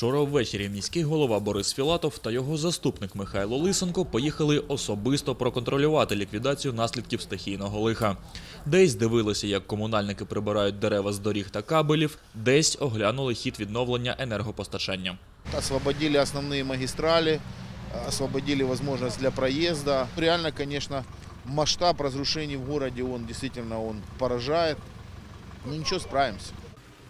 Вчора ввечері міський голова Борис Філатов та його заступник Михайло Лисенко поїхали особисто проконтролювати ліквідацію наслідків стихійного лиха. Десь дивилися, як комунальники прибирають дерева з доріг та кабелів, десь оглянули хід відновлення енергопостачання. освободили основные магистрали, освободили возможность для проезда. Реально, конечно, масштаб разрушений в городе, он действительно он поражает. Но ничего, справимся.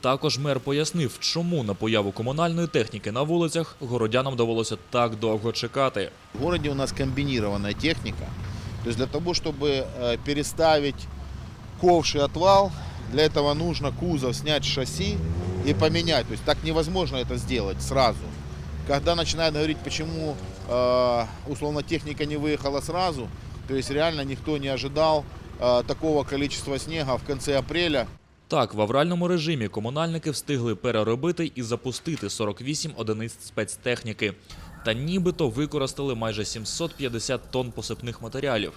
Також мер пояснив, чому на появу комунальної техніки на вулицях городянам довелося так довго чекати. В городе у нас комбинированная техника. То есть для того, чтобы э, переставить ковш и отвал, для этого нужно кузов снять с шасси и поменять. То есть так невозможно это сделать сразу. Когда начинают говорить, почему э, условно техника не выехала сразу, то есть реально никто не ожидал э, такого количества снега в конце апреля. Так, в авральному режимі комунальники встигли переробити і запустити 48 одиниць спецтехніки. Та нібито використали майже 750 тонн посипних матеріалів.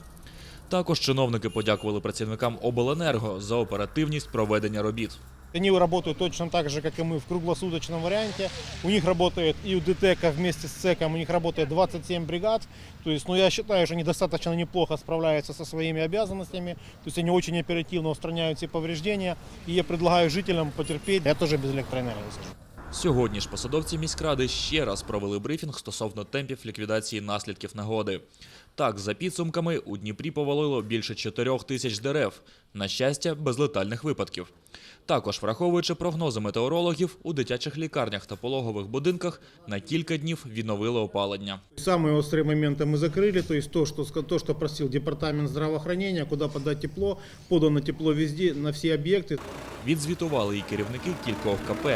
Також чиновники подякували працівникам обленерго за оперативність проведення робіт. Они работают точно так же, как и мы, в круглосуточном варианте. У них работает и у ДТЭКа вместе с ЦЕКом, у них работает 27 бригад. То есть, ну, я считаю, что они достаточно неплохо справляются со своими обязанностями. То есть, они очень оперативно устраняют все повреждения. И я предлагаю жителям потерпеть. Я тоже без электроэнергии скажу. Сьогодні ж посадовці міськради ще раз провели брифінг стосовно темпів ліквідації наслідків негоди. Так, за підсумками, у Дніпрі повалило більше 4 тисяч дерев, на щастя, без летальних випадків. Також, враховуючи прогнози метеорологів, у дитячих лікарнях та пологових будинках на кілька днів відновили опалення. Самые острые моменты мы закрыли, то есть то, что, ска- то, что просил департамент здравоохранения, куда подать тепло, подано тепло везде, на все объекты. Відзвітували і керівники кількох КП.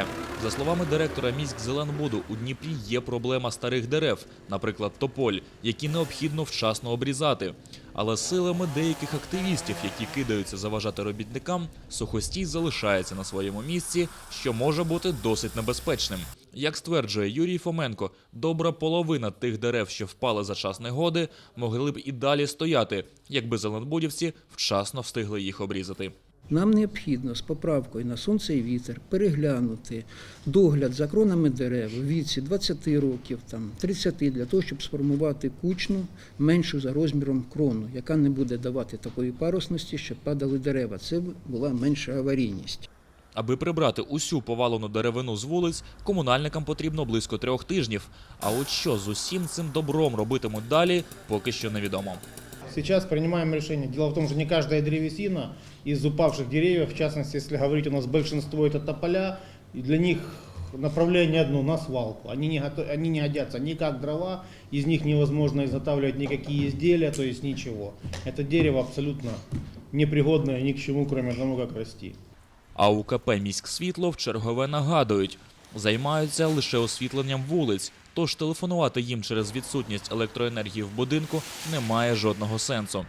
За словами директора міськзеленбуду, у Дніпрі є проблема старих дерев, наприклад, тополь, які необхідно вчасно обрізати. Але силами деяких активістів, які кидаються заважати робітникам, сухостій залишається на своєму місці, що може бути досить небезпечним. Як стверджує Юрій Фоменко, добра половина тих дерев, що впали за час негоди, могли б і далі стояти, якби зеленбудівці вчасно встигли їх обрізати. Нам необхідно з поправкою на сонце і вітер переглянути догляд за кронами дерев у віці 20 років, там, 30, для того, щоб сформувати кучну, меншу за розміром крону, яка не буде давати такої парусності, щоб падали дерева. Це була менша аварійність. Аби прибрати усю повалену деревину з вулиць, комунальникам потрібно близько трьох тижнів. А от що з усім цим добром робитимуть далі, поки що невідомо. Сейчас принимаем решение. Дело в том, что не каждая древесина из упавших деревьев, в частности, если говорить, у нас большинство это тополя, и для них направление одно на свалку. Они не, гото- они не годятся ни как дрова, из них невозможно изготавливать никакие изделия, то есть ничего. Это дерево абсолютно непригодное ни к чему, кроме того, как расти. А у КП «Міськсвітло» в чергове нагадують, займаються лише освітленням вулиць, тож телефонувати їм через відсутність електроенергії в будинку немає жодного сенсу.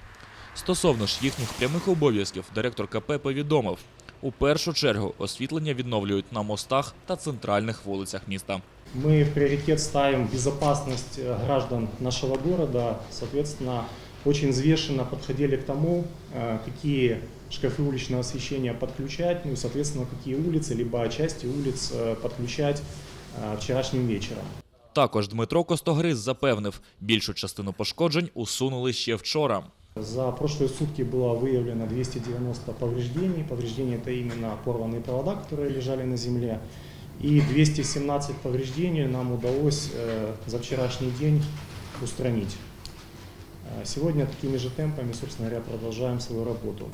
Стосовно ж їхніх прямих обов'язків, директор КП повідомив, у першу чергу освітлення відновлюють на мостах та центральних вулицях міста. Мы в приоритет ставим безопасность э, граждан нашего города. Соответственно, очень взвешенно подходили к тому, э, какие шкафы уличного освещения подключать, ну и, соответственно, какие улицы, либо части улиц э, подключать э, вчерашним вечером. Також Дмитро Костогриз запевнив, більшу частину пошкоджень усунули ще вчора. За прошлые сутки было выявлено 290 повреждений. Повреждения это именно порванные провода, которые лежали на земле. И 217 повреждений нам удалось э, за вчерашний день устранить. Э, Сегодня такими же темпами, собственно говоря, продолжаем свою работу.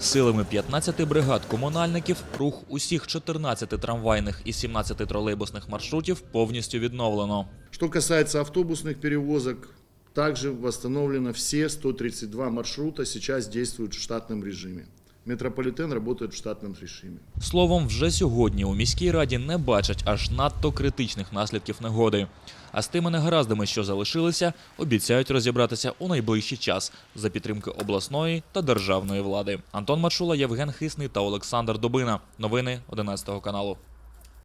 Силами 15 бригад комунальників рух усіх 14 трамвайних і 17 тролейбусних маршрутів повністю відновлено. Що касається автобусних перевозок, также восстановлено все 132 маршрута, сейчас действуют в штатном режиме. Метрополитен працює в штатному режимі. Словом, вже сьогодні у міській раді не бачать аж надто критичних наслідків негоди. А з тими негараздами, що залишилися, обіцяють розібратися у найближчий час за підтримки обласної та державної влади. Антон Мачула, Євген Хисний та Олександр Добина. Новини 11 каналу.